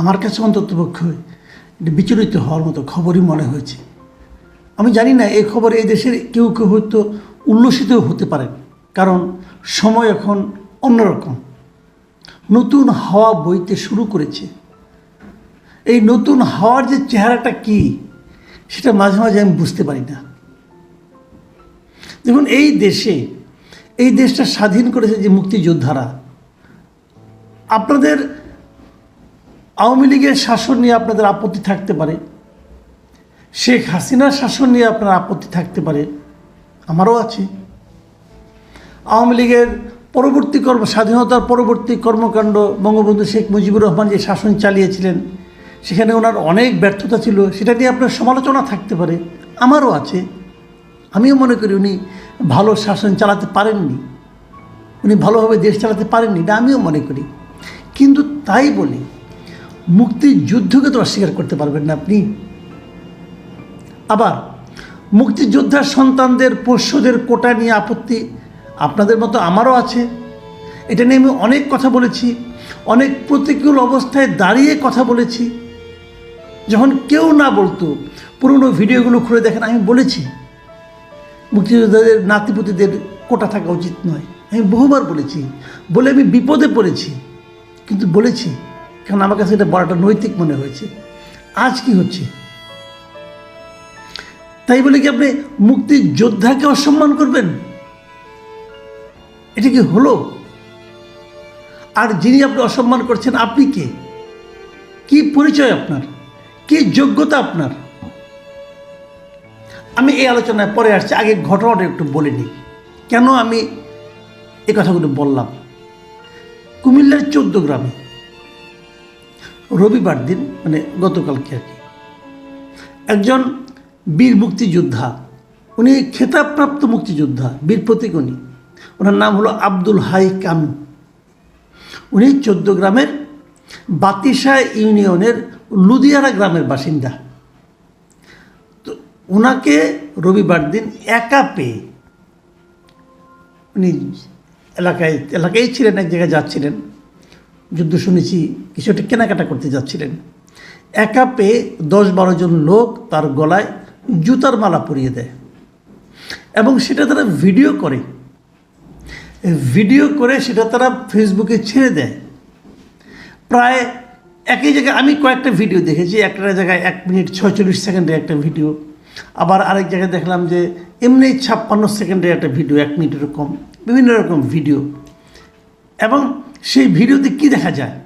আমার কাছে অন্ততপক্ষে বিচলিত হওয়ার মতো খবরই মনে হয়েছে। আমি জানি না, এই খবর এই দেশের কেউ কেউ হয়তো উল্লসিত হতে পারেন, কারণ সময় এখন অন্যরকম। নতুন হাওয়া বইতে শুরু করেছে। এই নতুন হাওয়ার যে চেহারাটা কি, সেটা মাঝে মাঝে আমি বুঝতে পারি না। দেখুন, এই দেশে, এই দেশটা স্বাধীন করেছে যে মুক্তিযোদ্ধারা। আপনাদের আওয়ামী লীগের শাসন নিয়ে আপনাদের আপত্তি থাকতে পারে। শেখ হাসিনার শাসন নিয়ে আপনার আপত্তি থাকতে পারে। আমারও আছে। আওয়ামী লীগের পরবর্তী কর্ম, স্বাধীনতার পরবর্তী কর্মকাণ্ড, বঙ্গবন্ধু শেখ মুজিবুর রহমান যে শাসন চালিয়েছিলেন, সেখানে ওনার অনেক ব্যর্থতা ছিল। সেটা নিয়ে আপনার সমালোচনা থাকতে পারে। আমারও আছে। আমিও মনে করি উনি ভালো শাসন চালাতে পারেননি। উনি ভালোভাবে দেশ চালাতে পারেননি, এটা আমিও মনে করি। কিন্তু তাই বলি মুক্তিযুদ্ধকে তো অস্বীকার করতে পারবেন না আপনি। আবার মুক্তিযোদ্ধার সন্তানদের, পোষ্যদের কোটা নিয়ে আপত্তি আপনাদের মতো আমারও আছে। এটা নিয়ে আমি অনেক কথা বলেছি, অনেক প্রতিকূল অবস্থায় দাঁড়িয়ে কথা বলেছি। যখন কেউ না বলতো, পুরনো ভিডিওগুলো খুলে দেখেন, আমি বলেছি, মুক্তিযোদ্ধাদের, নাতিপুতিদের কোটা থাকা উচিত নয়। আমি বহুবার বলেছি, বলে আমি বিপদে পড়েছি, কিন্তু বলেছি। কারণ আমার কাছে এটা বলাটা নৈতিক মনে হয়েছে। আজ কি হচ্ছে? তাই বলে কি আপনি মুক্তিযোদ্ধাকে অসম্মান করবেন? এটা কি হলো? আর যিনি আপনি অসম্মান করছেন, আপনি কে? কি পরিচয় আপনার? কি যোগ্যতা আপনার? আমি এই আলোচনায় পরে আসছি, আগে ঘটনাটা একটু বলে নিই। কেন আমি এ কথাগুলো বললাম? কুমিল্লার চোদ্দ গ্রামে রবিবার দিন মানে গতকালকে আর কি। একজন বীর মুক্তিযোদ্ধা, উনি খেতাবপ্রাপ্ত মুক্তিযোদ্ধা, বীর প্রতীক উনি ওনার নাম হলো আব্দুল হাই কানু উনি চোদ্দ গ্রামের বাতিসা ইউনিয়নের লুদিয়ারা গ্রামের বাসিন্দা। তো ওনাকে রবিবার দিন একা পেয়ে উনি এলাকায় এলাকায় ছিলেন, এক জায়গায় যাচ্ছিলেন। যুদ্ধ শুনেছি, কিছু একটা কেনাকাটা করতে যাচ্ছিলেন। একা পেয়ে দশ বারো জন লোক তার গলায় জুতার মালা পরিয়ে দেয় এবং সেটা তারা ভিডিও করে। ভিডিও করে সেটা তারা ফেসবুকে ছেড়ে দেয়। প্রায় একই জায়গায় আমি কয়েকটা ভিডিও দেখেছি, একটা জায়গায় এক মিনিট ছয়চল্লিশ সেকেন্ডের একটা ভিডিও, আবার আরেক জায়গায় দেখলাম যে এমনি ছাপ্পান্ন সেকেন্ডের একটা ভিডিও, এক মিনিটের কম, বিভিন্ন রকম ভিডিও। এবং সেই ভিডিওতে কি দেখা যায়?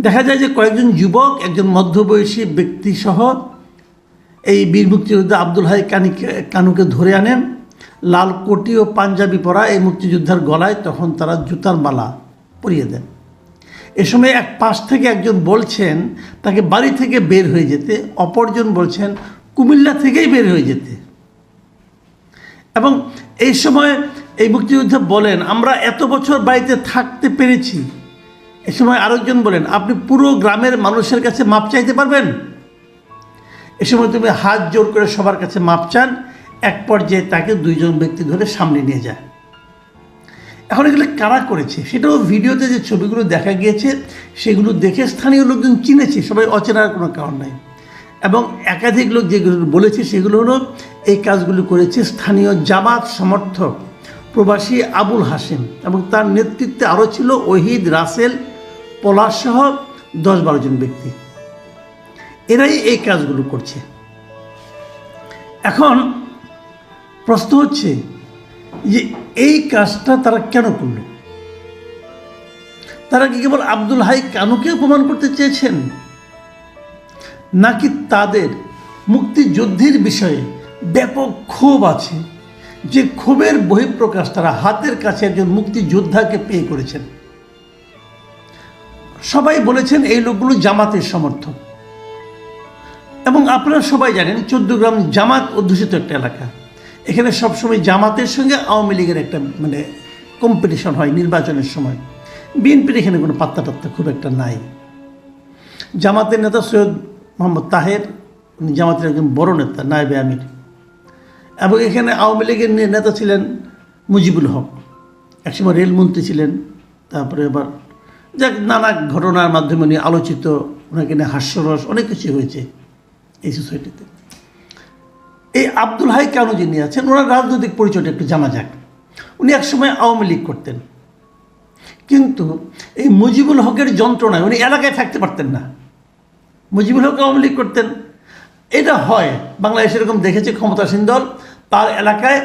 দেখা যায় যে কয়েকজন যুবক, একজন মধ্যবয়সী ব্যক্তিসহ এই বীর মুক্তিযোদ্ধা আব্দুল হাই কানিকে কানুকে ধরে আনেন। লাল কোটি ও পাঞ্জাবি পরা এই মুক্তিযোদ্ধার গলায় তখন তারা জুতার মালা পরিয়ে দেন। এ সময় এক পাশ থেকে একজন বলছেন, তাকে বাড়ি থেকে বের হয়ে যেতে। অপরজন বলছেন, কুমিল্লা থেকেই বের হয়ে যেতে। এবং এই সময় এই মুক্তিযোদ্ধা বলেন, আমরা এত বছর বাড়িতে থাকতে পেরেছি। এ সময় আরেকজন বলেন, আপনি পুরো গ্রামের মানুষের কাছে মাপ চাইতে পারবেন? এ সময় তুমি হাত জোর করে সবার কাছে মাপ চান, এক পর্যায়ে তাকে দুইজন ব্যক্তি ধরে সামনে নিয়ে যায়। এখন এগুলো কারা করেছে? সেটাও ভিডিওতে যে ছবিগুলো দেখা গিয়েছে, সেগুলো দেখে স্থানীয় লোকজন চিনেছে, সবাই অচেনার কোনো কারণ নাই। এবং একাধিক লোক যেগুলো বলেছে, সেগুলো হলো, এই কাজগুলো করেছে স্থানীয় জামাত সমর্থক। প্রবাসী আবুল হাসেম এবং তার নেতৃত্বে আরও ছিল ওহিদ রাসেল পলাশসহ দশ বারো জন ব্যক্তি। এরাই এই কাজগুলো করছে। এখন প্রশ্ন হচ্ছে যে এই কাজটা তারা কেন করল? তারা কি কেবল আব্দুল হাই কানুকে প্রমাণ করতে চেয়েছেন? নাকি তাদের মুক্তিযুদ্ধের বিষয়ে ব্যাপক ক্ষোভ আছে? যে ক্ষোভের বহিঃপ্রকাশ তারা হাতের কাছে একজন মুক্তিযোদ্ধাকে পেয়ে করেছেন। সবাই বলেছেন এই লোকগুলো জামাতের সমর্থক। এবং আপনারা সবাই জানেন চোদ্দগ্রাম জামাত অধ্যুষিত একটা এলাকা। এখানে সবসময় জামাতের সঙ্গে আওয়ামী লীগের একটা মানে কম্পিটিশন হয় নির্বাচনের সময়। বিএনপির এখানে কোনো পাত্তা টাত্তা খুব একটা নাই। জামাতের নেতা সৈয়দ মোহাম্মদ তাহের, উনি জামাতের একজন বড় নেতা, নায়েবে আমির। এবং এখানে আওয়ামী লীগের নেতা ছিলেন মুজিবুল হক। একসময় রেলমন্ত্রী ছিলেন, তারপরে আবার যাক, নানা ঘটনার মাধ্যমে উনি আলোচিত ওনাকে নিয়ে হাস্যরস অনেক কিছু হয়েছে এই সোসাইটিতে এই আব্দুল হাই কেন যিনি আছেন? ওনার রাজনৈতিক পরিচয়টা একটু জানা যাক। উনি একসময় আওয়ামী লীগ করতেন। কিন্তু এই মুজিবুল হকের যন্ত্রণায় উনি এলাকায় থাকতে পারতেন না। মুজিবুল হক আওয়ামী লীগ করতেন। এটা হয়। বাংলাদেশ এরকম দেখেছে ক্ষমতাসীন দল তার এলাকায়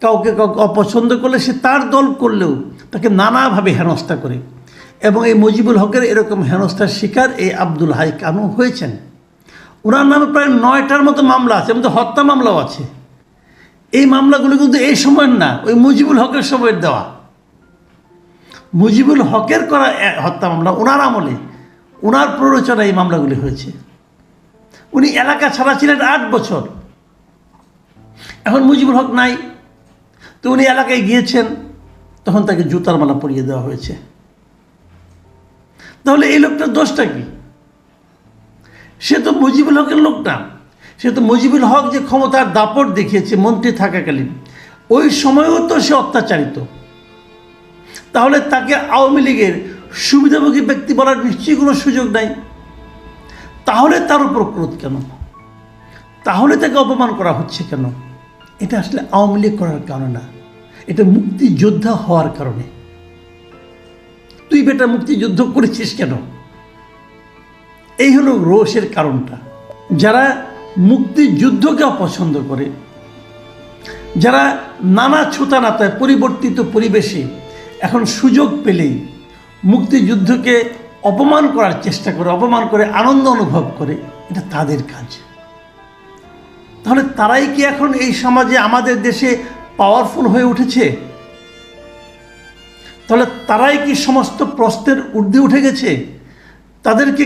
কাউকে কাউকে অপছন্দ করলে সে তার দল করলেও তাকে নানাভাবে হেনস্থা করে। এবং এই মুজিবুল হকের এরকম হেনস্থার শিকার এই আব্দুল হাই কানু হয়েছেন। ওনার নামে প্রায় নয়টার মতো মামলা আছে এমন হত্যা মামলাও আছে। এই মামলাগুলো কিন্তু এই সময়ের না, ওই মুজিবুল হকের সময়ের দেওয়া। মুজিবুল হকের করা হত্যা মামলা ওনার আমলে, ওনার প্ররোচনা এই মামলাগুলি হয়েছে। উনি এলাকা ছাড়া ছিলেন আট বছর। এখন মুজিবুল হক নাই, তো উনি এলাকায় গিয়েছেন, তখন তাকে জুতার মালা পরিয়ে দেওয়া হয়েছে। তাহলে এই লোকটার দোষটা কি? সে তো মুজিবুল হকের লোক না। সে তো মুজিবুল হক যে ক্ষমতার দাপট দেখিয়েছে, মন্ত্রী থাকাকালীন, ওই সময়ও তো সে অত্যাচারিত। তাহলে তাকে আওয়ামী লীগের সুবিধাভোগী ব্যক্তি বলার নিশ্চয়ই কোনো সুযোগ নাই। তাহলে তার উপর ক্রোধ কেন? তাহলে তাকে অপমান করা হচ্ছে কেন? এটা আসলে আওয়ামী লীগ করার কারণে না। এটা মুক্তিযোদ্ধা হওয়ার কারণে। তুই বেটা মুক্তিযুদ্ধ করেছিস কেন? এই হলো রোষের কারণটা। যারা মুক্তিযুদ্ধকে অপছন্দ করে, যারা নানা ছুতানাতায় পরিবর্তিত পরিবেশে এখন সুযোগ পেলেই মুক্তিযুদ্ধকে অপমান করার চেষ্টা করে, অপমান করে, আনন্দ অনুভব করে, এটা তাদের কাজ। তাহলে তারাই কি এখন এই সমাজে আমাদের দেশে পাওয়ারফুল হয়ে উঠেছে? তাহলে তারাই কি সমস্ত প্রশ্নের ঊর্ধ্বে উঠে গেছে? তাদেরকে